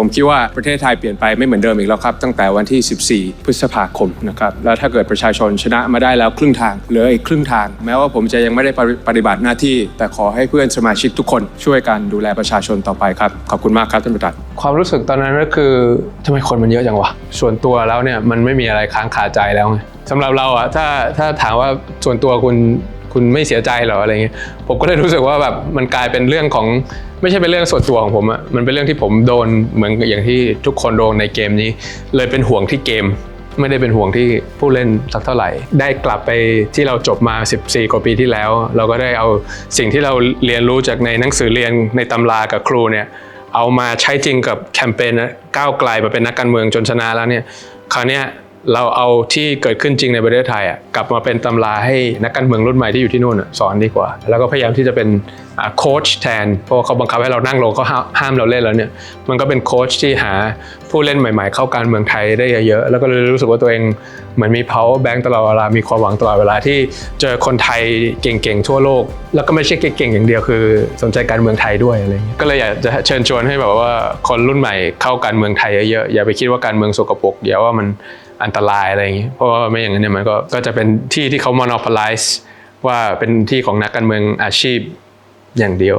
ผมคิดว่าประเทศไทยเปลี่ยนไปไม่เหมือนเดิมอีกแล้วครับ ตั้งแต่วันที่ 14 พฤษภาคมนะครับแล้วถ้าเกิดประชาชนชนะมาได้แล้วครึ่งทางเหลืออีกครึ่งทาง แม้ว่าผมจะยังไม่ได้ปฏิบัติหน้าที่ แต่ขอให้เพื่อนสมาชิกทุกคนช่วยกันดูแลประชาชนต่อไปครับ ขอบคุณมากครับท่านประธานความรู้สึกตอนนั้นก็คือทำไมคนมันเยอะจังวะส่วนตัวแล้วเนี่ยมันไม่มีอะไรค้างคาใจแล้วไงสำหรับเราอะถ้าถ้าถามว่าส่วนตัวคุณ คุณไม่เสียใจเหรออะไรเงี้ยผมก็เลยรู้สึกว่าแบบมันกลายเป็นเรื่องของไม่ใช่เป็นเรื่องส่วนตัวของผมอะมันเป็นเรื่องที่ผมโดนเหมือนอย่างที่ทุกคนโดนในเกมนี้ เลยเป็นห่วงที่เกม ไม่ได้เป็นห่วงที่ผู้เล่นสักเท่าไหร่ ได้กลับไปที่เราจบมา 14 กว่าปีที่แล้ว เราก็ได้เอาสิ่งที่เราเรียนรู้จากในหนังสือเรียนในตำรากับครูเนี่ยเอามาใช้จริงกับแคมเปญก้าวไกลมาเป็นนักการเมืองจนชนะแล้วเนี่ยคราวเนี้ย เราเอาที่เกิดขึ้นจริงในประเทศไทยอะกลับมาเป็นตำราให้นักการเมืองรุ่นใหม่ที่อยู่ที่นู่นสอนดีกว่า แล้วก็พยายามที่จะเป็นโค้ชแทน เพราะเขาบังคับให้เรานั่งลงก็ห้าห้ามเราเล่นแล้วเนี่ยมันก็เป็นโค้ชที่หาผู้เล่นใหม่ ๆ เข้าการเมืองไทยได้เยอะๆแล้วก็เลยรู้สึกว่าตัวเองเหมือนมี power bank ตลอดเวลามีความหวังตลอดเวลาที่เจอคนไทยเก่งๆทั่วโลก แล้วก็ไม่ใช่เก่งๆอย่างเดียวคือ สนใจการเมืองไทยด้วยอะไรเงี้ยก็เลยอยากจะเชิญชวนให้แบบว่าคนรุ่นใหม่เข้าการเมืองไทยเยอะๆอย่าไปคิดว่าการเมืองสกปรกเดี๋ยวว่ามัน อันตรายอะไรอย่างนี้ เพราะว่าไม่อย่างนั้นเนี่ยมันก็ก็จะเป็นที่ที่เขา monopolize ว่าเป็นที่ของนักการเมืองอาชีพอย่างเดียว